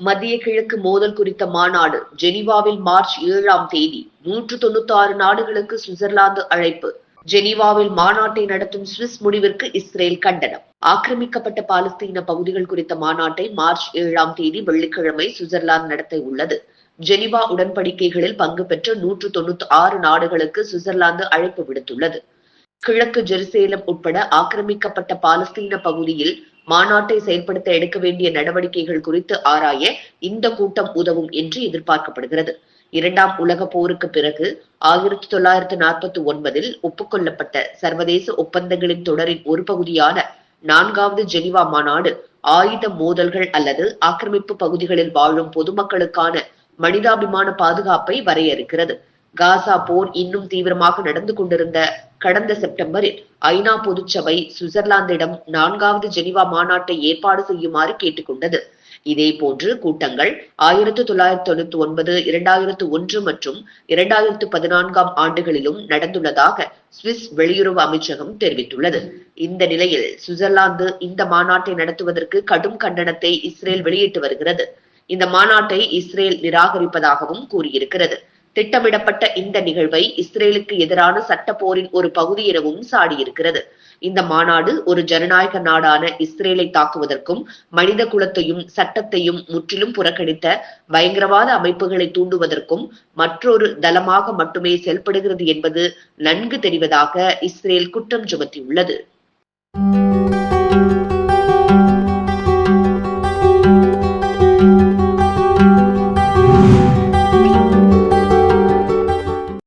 மத்திய கிழக்கு மோதல் குறித்த மாநாடு ஜெனீவாவில் மார்ச் ஏழாம் தேதி நூற்று தொண்ணூத்தி ஆறு நாடுகளுக்கு சுவிட்சர்லாந்து அழைப்பு. ஜெனீவாவில் மாநாட்டை நடத்தும் சுவிஸ் முடிவிற்கு இஸ்ரேல் கண்டனம். ஆக்கிரமிக்கப்பட்ட பாலஸ்தீன பகுதிகள் குறித்த மாநாட்டை மார்ச் ஏழாம் தேதி வெள்ளிக்கிழமை சுவிட்சர்லாந்து நடத்த உள்ளது. ஜெனீவா உடன்படிக்கைகளில் பங்கு பெற்ற நூற்று தொண்ணூத்தி ஆறு நாடுகளுக்கு சுவிட்சர்லாந்து அழைப்பு விடுத்துள்ளது. கிழக்கு ஜெருசேலம் உட்பட ஆக்கிரமிக்கப்பட்ட பாலஸ்தீன பகுதியில் மாநாட்டை செயல்படுத்த எடுக்க வேண்டிய நடவடிக்கைகள் குறித்து ஆராய இந்த கூட்டம் உதவும் என்று எதிர்பார்க்கப்படுகிறது. இரண்டாம் உலக போருக்கு பிறகு ஆயிரத்தி தொள்ளாயிரத்தி நாற்பத்தி ஒன்பதில் ஒப்புக்கொள்ளப்பட்ட சர்வதேச ஒப்பந்தங்களின் தொடரின் ஒரு பகுதியான நான்காவது ஜெனிவா மாநாடு ஆயுத மோதல்கள் அல்லது ஆக்கிரமிப்பு பகுதிகளில் வாழும் பொதுமக்களுக்கான மனிதாபிமான பாதுகாப்பை வரையறுக்கிறது. காசா போர் இன்னும் தீவிரமாக நடந்து கொண்டிருந்த கடந்த செப்டம்பரில் ஐநா பொதுச்சபை சுவிட்சர்லாந்திடம் நான்காவது ஜெனிவா மாநாட்டை ஏற்பாடு செய்யுமாறு கேட்டுக்கொண்டது. இதே போன்று கூட்டங்கள் ஆயிரத்தி தொள்ளாயிரத்தி தொண்ணூத்தி ஒன்பது இரண்டாயிரத்து ஒன்று மற்றும் இரண்டாயிரத்து பதினான்காம் ஆண்டுகளிலும் நடந்துள்ளதாக சுவிஸ் வெளியுறவு அமைச்சகம் தெரிவித்துள்ளது. இந்த நிலையில் சுவிட்சர்லாந்து இந்த மாநாட்டை நடத்துவதற்கு கடும் கண்டனத்தை இஸ்ரேல் வெளியிட்டு வருகிறது. இந்த மாநாட்டை இஸ்ரேல் நிராகரிப்பதாகவும் கூறியிருக்கிறது. திட்டமிடப்பட்ட இந்த நிகழ்வை இஸ்ரேலுக்கு எதிரான சட்ட போரின் ஒரு பகுதி எனவும் சாடியிருக்கிறது. இந்த மாநாடு ஒரு ஜனநாயக நாடான இஸ்ரேலை தாக்குவதற்கும் மனித குலத்தையும் சட்டத்தையும் முற்றிலும் புறக்கணித்த பயங்கரவாத அமைப்புகளை தூண்டுவதற்கும் மற்றொரு தளமாக மட்டுமே செயல்படுகிறது என்பது நன்கு தெரிவதாக இஸ்ரேல் குற்றம் சுமத்தியுள்ளது.